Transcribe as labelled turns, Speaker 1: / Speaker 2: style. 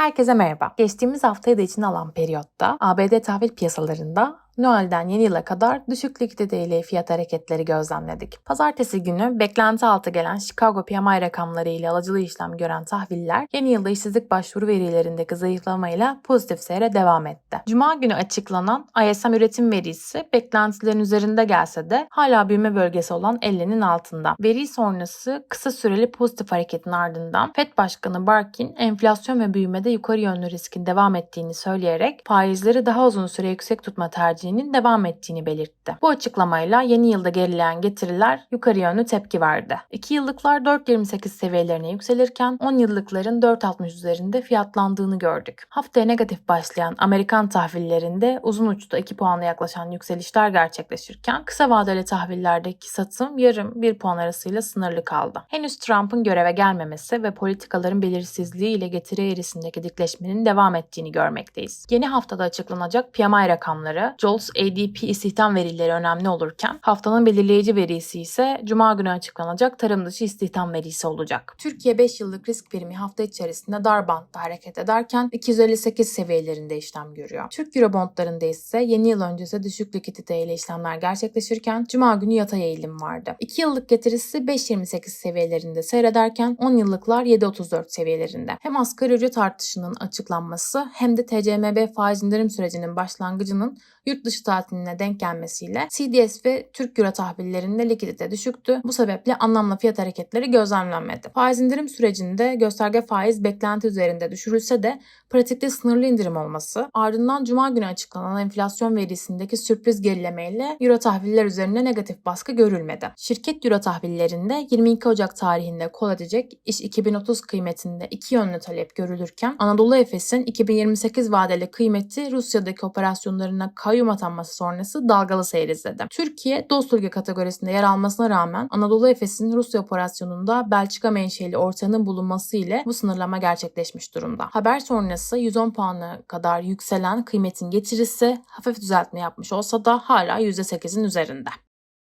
Speaker 1: Herkese merhaba. Geçtiğimiz haftayı da içine alan periyotta ABD tahvil piyasalarında Noel'den yeni yıla kadar düşük likidite ile fiyat hareketleri gözlemledik. Pazartesi günü beklenti altı gelen Chicago PMI rakamları ile alıcılı işlem gören tahviller yeni yılda işsizlik başvuru verilerindeki zayıflamayla pozitif seyre devam etti. Cuma günü açıklanan ISM üretim verisi beklentilerin üzerinde gelse de hala büyüme bölgesi olan 50'nin altında. Veri sonrası kısa süreli pozitif hareketin ardından FED Başkanı Barkin enflasyon ve büyümede yukarı yönlü riskin devam ettiğini söyleyerek faizleri daha uzun süre yüksek tutma tercihinin devam ettiğini belirtti. Bu açıklamayla yeni yılda gerileyen getiriler yukarı yönlü tepki verdi. 2 yıllıklar 4.28 seviyelerine yükselirken 10 yıllıkların 4.60 üzerinde fiyatlandığını gördük. Haftaya negatif başlayan Amerikan tahvillerinde uzun uçta 2 puanla yaklaşan yükselişler gerçekleşirken kısa vadeli tahvillerdeki satım yarım 1 puan arasıyla sınırlı kaldı. Henüz Trump'ın göreve gelmemesi ve politikaların belirsizliği ile getiri eğrisindeki dikleşmenin devam ettiğini görmekteyiz. Yeni haftada açıklanacak PMI rakamları, JOLTS ADP istihdam verileri önemli olurken haftanın belirleyici verisi ise Cuma günü açıklanacak tarım dışı istihdam verisi olacak. Türkiye 5 yıllık risk primi hafta içerisinde dar bantta hareket ederken 258 seviyelerinde işlem görüyor. Türk Eurobondlarında ise yeni yıl öncesi düşük likidite ile işlemler gerçekleşirken Cuma günü yatay eğilim vardı. 2 yıllık getirisi 5.28 seviyelerinde seyrederken 10 yıllıklar 7.34 seviyelerinde. Hem asgari ücret artışının açıklanması hem de TCMB faiz indirim sürecinin başlangıcının yurt dışı tatiline denk gelmesiyle CDS ve Türk Euro tahvillerinde likidite düşüktü. Bu sebeple anlamlı fiyat hareketleri gözlemlenmedi. Faiz indirim sürecinde gösterge faiz beklenti üzerinde düşürülse de pratikte sınırlı indirim olması, ardından Cuma günü açıklanan enflasyon verisindeki sürpriz gerilemeyle Euro tahviller üzerinde negatif baskı görülmedi. Şirket Euro tahvillerinde 22 Ocak tarihinde kol edecek iş 2030 kıymetinde iki yönlü talep görülürken Anadolu Efes'in 2028 vadeli kıymeti Rusya'daki operasyonlarına kayyum atanması sonrası dalgalı seyir izledi. Türkiye dost ülke kategorisinde yer almasına rağmen Anadolu Efes'in Rusya operasyonunda Belçika menşeli ortağının bulunması ile bu sınırlama gerçekleşmiş durumda. Haber sonrası 110 puanı kadar yükselen kıymetin getirisi hafif düzeltme yapmış olsa da hala %8'in üzerinde.